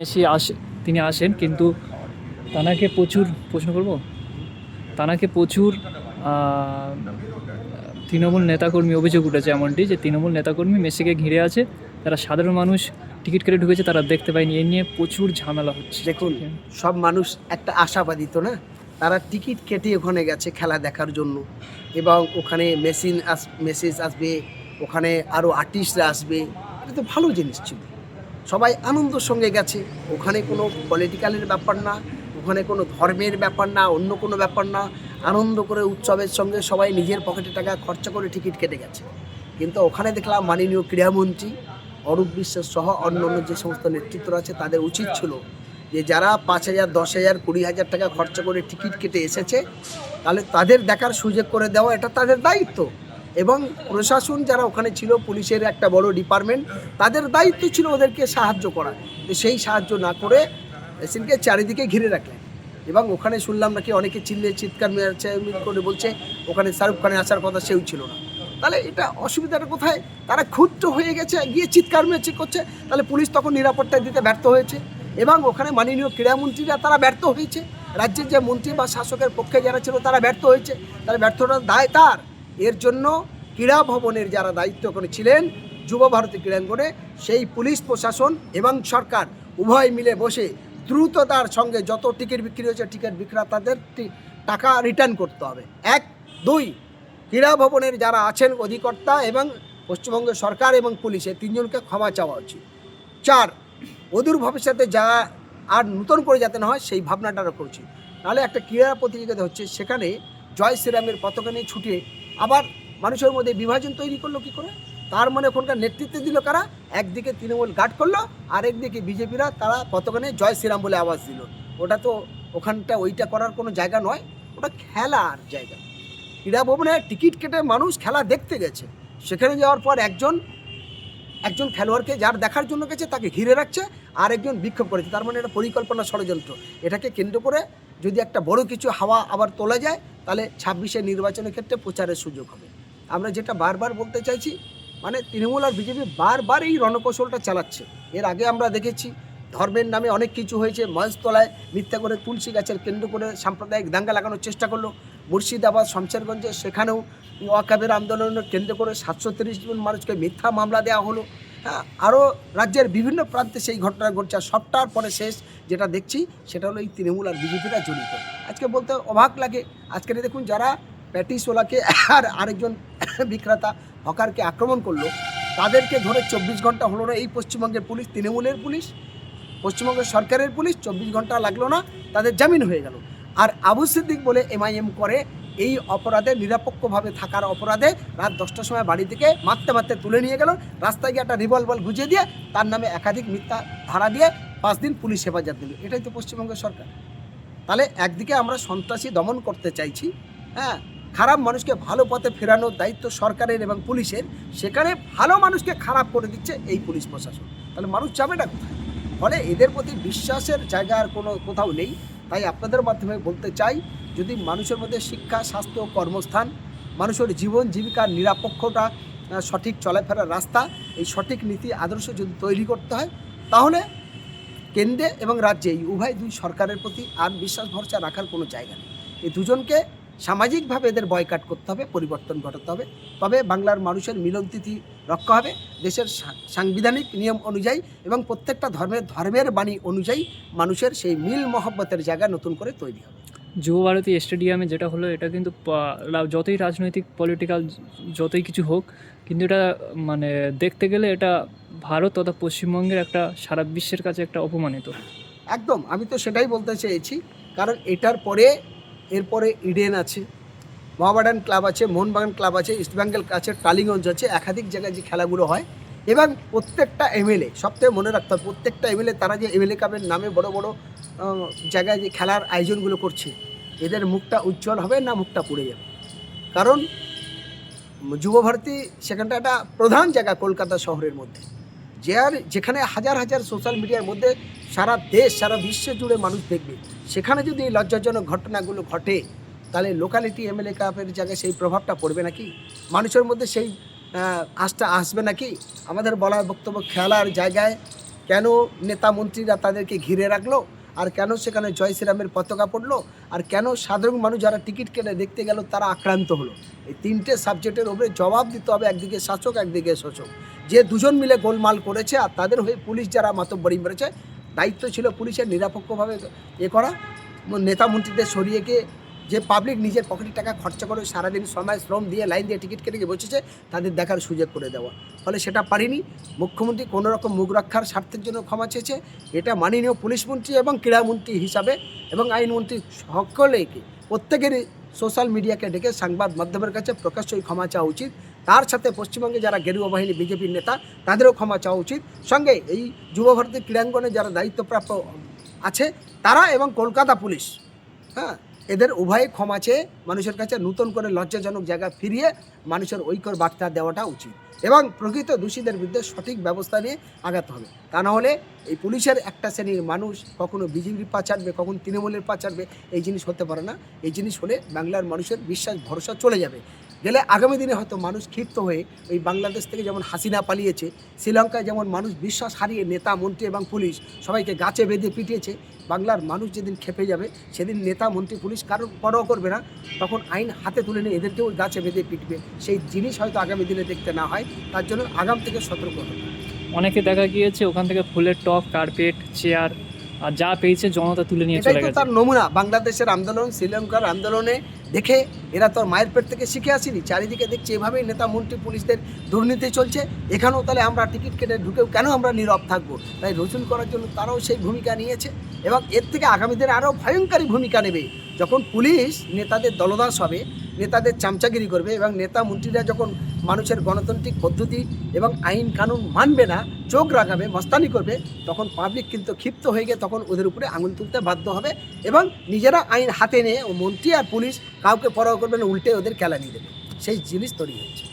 এসে আসে তিনি আসেন কিন্তু তানাকে প্রচুর প্রশ্ন করব? তানাকে প্রচুর তৃণমূল নেতাকর্মী অভিযোগ উঠেছে এমনটি যে তৃণমূল নেতাকর্মী মেসিকে ঘিরে আছে যারা সাধারণ মানুষ টিকিট কেটে ঢুকেছে তারা দেখতে পায়নি এ নিয়ে প্রচুর ঝামেলা হচ্ছে। দেখুন সব মানুষ একটা আশাবাদী তো না? তারা টিকিট কেটে ওখানে গেছে খেলা দেখার জন্য। এবং ওখানে মেশিন আস মেসেজ আসবে ওখানে আরও আর্টিস্টরা আসবে এটা তো ভালো জিনিস ছিল। সবাই আনন্দের সঙ্গে গেছে। ওখানে কোনো পলিটিক্যালের ব্যাপার না, ওখানে কোনো ধর্মের ব্যাপার না, অন্য কোনো ব্যাপার না। আনন্দ করে উৎসবের সঙ্গে সবাই নিজের পকেটে টাকা খরচা করে টিকিট কেটে গেছে। কিন্তু ওখানে দেখলাম মাননীয় ক্রীড়ামন্ত্রী অরূপ বিশ্বাস সহ অন্য অন্য যে সমস্ত নেতৃত্ব আছে, তাদের উচিত ছিল যে যারা পাঁচ হাজার, দশ হাজার, কুড়ি হাজার টাকা খরচা করে টিকিট কেটে এসেছে, তাহলে তাদের দেখার সুযোগ করে দেওয়া, এটা তাদের দায়িত্ব। এবং প্রশাসন যারা ওখানে ছিল, পুলিশের একটা বড় ডিপার্টমেন্ট, তাদের দায়িত্ব ছিল ওদেরকে সাহায্য করা। সেই সাহায্য না করে পেশেন্টকে চারিদিকে ঘিরে রাখলেন এবং ওখানে শুনলাম নাকি অনেকে চিল্লে, চিৎকার করে বলছে, ওখানে শাহরুখ খানের আসার কথা সেও ছিল না। তাহলে এটা অসুবিধাটা কোথায়? তারা ক্ষুদ্র হয়ে গেছে, গিয়ে চিৎকার মেরেছে, করছে। তাহলে পুলিশ তখন নিরাপত্তা দিতে ব্যর্থ হয়েছে। এবং ওখানে মাননীয় ক্রীড়ামন্ত্রীরা তারা ব্যর্থ হয়েছে। রাজ্যের যে মন্ত্রী বা শাসকের পক্ষে যারা ছিল তারা ব্যর্থ হয়েছে। তাহলে ব্যর্থতার দায় তার। এর জন্য ক্রীড়া ভবনের যারা দায়িত্ব ছিলেন, যুব ভারতী ক্রীড়াঙ্গনে, সেই পুলিশ প্রশাসন এবং সরকার উভয় মিলে বসে দ্রুততার সঙ্গে যত টিকিট বিক্রি হয়েছে, টিকিট বিক্রেতাদের টাকা রিটার্ন করতে হবে। এক, দুই, ক্রীড়া ভবনের যারা আছেন অধিকর্তা এবং পশ্চিমবঙ্গের সরকার এবং পুলিশে তিনজনকে ক্ষমা চাওয়া উচিত। চার, অদূর ভবিষ্যতে যা আর নতুন করে যাতে না হয়, সেই ভাবনাটা রাখা উচিত। নাহলে একটা ক্রীড়া প্রতিযোগিতা হচ্ছে, সেখানে জয় শ্রীরামের পতাকা নিয়ে ছুটে আবার মানুষের মধ্যে বিভাজন তৈরি করল কি করে? তার মানে ওখানকার নেতৃত্ব দিল কারা? একদিকে তৃণমূল গার্ড করল আর একদিকে বিজেপিরা তারা নিয়ে জয় শ্রীরাম বলে আওয়াজ দিল। ওটা তো ওখানটা ওইটা করার কোনো জায়গা নয়, ওটা খেলার জায়গা। ক্রীড়া ভবনে টিকিট কেটে মানুষ খেলা দেখতে গেছে। সেখানে যাওয়ার পর একজন একজন খেলোয়াড়কে যার দেখার জন্য গেছে, তাকে ঘিরে রাখছে আর একজন বিক্ষোভ করেছে। তার মানে এটা পরিকল্পনা ষড়যন্ত্র। এটাকে কেন্দ্র করে যদি একটা বড় কিছু হাওয়া আবার তোলা যায় তাহলে ছাব্বিশে নির্বাচনের ক্ষেত্রে প্রচারের সুযোগ হবে। আমরা যেটা বারবার বলতে চাইছি মানে তৃণমূল আর বিজেপি বারবার এই রণকৌশলটা চালাচ্ছে। এর আগে আমরা দেখেছি, ধর্মের নামে অনেক কিছু হয়েছে, মহেশতলায় মিথ্যা করে তুলসী গাছের কেন্দ্র করে সাম্প্রদায়িক দাঙ্গা লাগানোর চেষ্টা করল। মুর্শিদাবাদ, শমশেরগঞ্জে সেখানেও ওয়াকাবের আন্দোলনের কেন্দ্র করে সাতশো তিরিশ জন মানুষকে মিথ্যা মামলা দেওয়া হলো। আরও রাজ্যের বিভিন্ন প্রান্তে সেই ঘটনা ঘটছে আর সবটার পরে শেষ যেটা দেখছি সেটা হলো এই তৃণমূল আর বিজেপিরা জড়িত। আজকে বলতে অবাক লাগে। আজকে দেখুন যারা প্যাটিসওয়ালাকে আর আরেকজন বিক্রেতা হকারকে আক্রমণ করল, তাদেরকে ধরে চব্বিশ ঘণ্টা হলো না এই পশ্চিমবঙ্গের পুলিশ, তৃণমূলের পুলিশ পশ্চিমবঙ্গের সরকারের পুলিশ, চব্বিশ ঘণ্টা লাগল না, তাদের জামিন হয়ে গেল। আর আবু সিদ্দিক বলে এমআইএম করে এই অপরাধে নিরপেক্ষভাবে থাকার অপরাধে রাত দশটার সময় বাড়ি থেকে মারতে মারতে তুলে নিয়ে গেল। রাস্তায় গিয়ে একটা রিভলভার গুজিয়ে দিয়ে তার নামে একাধিক মিথ্যা ধারা দিয়ে পাঁচ দিন পুলিশ হেফাজত দিল। এটাই তো পশ্চিমবঙ্গের সরকার। তাহলে একদিকে আমরা সন্ত্রাসী দমন করতে চাইছি হ্যাঁ খারাপ মানুষকে ভালো পথে ফেরানোর দায়িত্ব সরকারের এবং পুলিশের, সেখানে ভালো মানুষকে খারাপ করে দিচ্ছে এই পুলিশ প্রশাসন। তাহলে মানুষ যাবেটা কোথায়? ফলে এদের প্রতি বিশ্বাসের জায়গা আর কোনো কোথাও নেই। তাই আপনাদের মাধ্যমে বলতে চাই যদি মানুষের মধ্যে শিক্ষা স্বাস্থ্য কর্মস্থান মানুষের জীবন জীবিকার নিরাপক্ষতা আহ, সঠিক চলাফেরার রাস্তা এই সঠিক নীতি আদর্শ যদি তৈরি করতে হয় তাহলে কেন্দ্রে এবং রাজ্যে এই উভয় দুই সরকারের প্রতি আর বিশ্বাস ভরসা রাখার কোনো জায়গা নেই। এই দুজনকে সামাজিকভাবে এদের বয়কাট করতে হবে পরিবর্তন ঘটাতে হবে। তবে বাংলার মানুষের মিলনতিথি রক্ষা হবে। দেশের সাংবিধানিক নিয়ম অনুযায়ী এবং প্রত্যেকটা ধর্মের ধর্মের বাণী অনুযায়ী মানুষের সেই মিল মহব্বতের জায়গা নতুন করে তৈরি হবে। যুব ভারতী স্টেডিয়ামে যেটা হলো, এটা কিন্তু যতই রাজনৈতিক পলিটিক্যাল যতই কিছু হোক, কিন্তু এটা মানে দেখতে গেলে এটা ভারত তথা পশ্চিমবঙ্গের একটা সারা বিশ্বের কাছে একটা অপমানিত। একদম, আমি তো সেটাই বলতে চেয়েছি। কারণ এটার পরে, এরপরে ইডেন আছে, মহাবাডান ক্লাব আছে, মোহনবাগান ক্লাব আছে ইস্টবেঙ্গল আছে টালিগঞ্জ আছে, একাধিক জায়গায় যে খেলাগুলো হয়, এবং প্রত্যেকটা এমএলএ সবথেকে মনে রাখতে হবে, প্রত্যেকটা এমএলএ তারা যে এমএলএ কাপের নামে বড় বড় জায়গায় যে খেলার আয়োজনগুলো করছে এদের মুখটা উজ্জ্বল হবে না মুখটা পুড়ে যাবে। কারণ যুবভারতী সেখানটা একটা প্রধান জায়গা কলকাতা শহরের মধ্যে। যে আর যেখানে হাজার হাজার সোশ্যাল মিডিয়ার মধ্যে সারা দেশ, সারা বিশ্ব জুড়ে মানুষ দেখবে। সেখানে যদি এই লজ্জাজনক ঘটনাগুলো ঘটে, তাহলে লোকালিটি এমএলএ কাপের জায়গায় সেই প্রভাবটা পড়বে নাকি? মানুষের মধ্যে সেই আস্থা আসবে নাকি? আমাদের বলার বক্তব্য খেলার জায়গায় কেন নেতা মন্ত্রীরা তাদেরকে ঘিরে রাখল? আর কেন সেখানে জয় শ্রীরামের পতাকা পড়ল? আর কেন সাধারণ মানুষ যারা টিকিট কেটে দেখতে গেল, তারা আক্রান্ত হলো? এই তিনটে সাবজেক্টের ওপরে জবাব দিতে হবে একদিকে শাসক, একদিকে শোষক। যে দুজন মিলে গোলমাল করেছে আর তাদের হয়ে পুলিশ যারা মাতব্বরি মেরেছে, দায়িত্ব ছিল পুলিশের নিরাপক্ষভাবে এ করা। নেতা মন্ত্রীদের সরিয়ে গিয়ে যে পাবলিক নিজের পকেটের টাকা খরচা করে সারাদিন সময়, শ্রম দিয়ে লাইন দিয়ে টিকিট কেটে বসেছে, তাদের দেখার সুযোগ করে দেওয়া। ফলে সেটা পারিনি। মুখ্যমন্ত্রী কোনো রকম মুখ রক্ষার স্বার্থের জন্য ক্ষমা চেয়েছে। এটা মাননীয় পুলিশ মন্ত্রী এবং ক্রীড়ামন্ত্রী হিসাবে এবং আইনমন্ত্রী সকলেকে, প্রত্যেকেরই সোশ্যাল মিডিয়াকে ডেকে সংবাদ মাধ্যমের কাছে প্রকাশ্যই ক্ষমা চাওয়া উচিত। তার সাথে পশ্চিমবঙ্গে যারা গেরুয়া বাহিনী বিজেপির নেতা, তাদেরও ক্ষমা চাওয়া উচিত। সঙ্গে এই যুব ভারতী ক্রীড়াঙ্গনে যারা দায়িত্বপ্রাপ্ত আছে, তারা এবং কলকাতা পুলিশ হ্যাঁ এদের উভয়ে ক্ষমা চেয়ে মানুষের কাছে নতুন করে লজ্জাজনক জায়গা ফিরিয়ে মানুষের ঐক্যর বার্তা দেওয়াটা উচিত। এবং প্রকৃত দোষীদের বিরুদ্ধে সঠিক ব্যবস্থা নিয়ে আগাতে হবে। তা না হলে এই পুলিশের একটা শ্রেণির মানুষ কখনো বিজেপির পা চাটবে, কখন তৃণমূলের পা চাটবে, এই জিনিস হতে পারে না। এই জিনিস হলে বাংলার মানুষের বিশ্বাস, ভরসা চলে যাবে। গেলে আগামী দিনে হয়তো মানুষ ক্ষিপ্ত হয়ে ওই বাংলাদেশ থেকে যেমন হাসিনা পালিয়েছে শ্রীলঙ্কায় যেমন মানুষ বিশ্বাস হারিয়ে নেতা মন্ত্রী এবং পুলিশ সবাইকে গাছে বেঁধে পিটিয়েছে বাংলার মানুষ যেদিন খেপে যাবে সেদিন নেতা মন্ত্রী পুলিশ কারোর পরও করবে না। তখন আইন হাতে তুলে নিয়ে এদেরকেও গাছে বেঁধে পিটবে। সেই জিনিস হয়তো আগামী দিনে দেখতে না হয় তার জন্য আগাম থেকে সতর্ক হবে। অনেকে দেখা গিয়েছে ওখান থেকে ফুলের টপ কার্পেট চেয়ার আর যা পেয়েছে জনতা তুলে নিয়ে চলে গেছে। তার নমুনা। বাংলাদেশের আন্দোলন শ্রীলঙ্কার আন্দোলনে দেখে এরা তোর মায়ের পেট থেকে শিখে আসেনি। চারিদিকে দেখছি এভাবেই নেতা, মন্ত্রী, পুলিশদের দুর্নীতি চলছে। এখানেও তাহলে আমরা টিকিট কেটে ঢুকেও কেন আমরা নীরব থাকব? তাই রসুল করার জন্য তারাও সেই ভূমিকা নিয়েছে এবং এর থেকে আগামী দিনে আরও ভয়ঙ্করী ভূমিকা নেবে। যখন পুলিশ নেতাদের দলদাস হবে নেতাদের চামচাগিরি করবে এবং নেতা মন্ত্রীরা যখন মানুষের গণতান্ত্রিক পদ্ধতি এবং আইন কানুন মানবে না, চোখ রাখাবে মস্তানি করবে, তখন পাবলিক কিন্তু ক্ষিপ্ত হয়ে গিয়ে তখন ওদের উপরে আঙুল তুলতে বাধ্য হবে এবং নিজেরা আইন হাতে নিয়ে ও মন্ত্রী আর পুলিশ কাউকে পরোয়া করবে না, উল্টে ওদের খেলা নিয়ে দেবে। সেই জিনিস তৈরি হচ্ছে।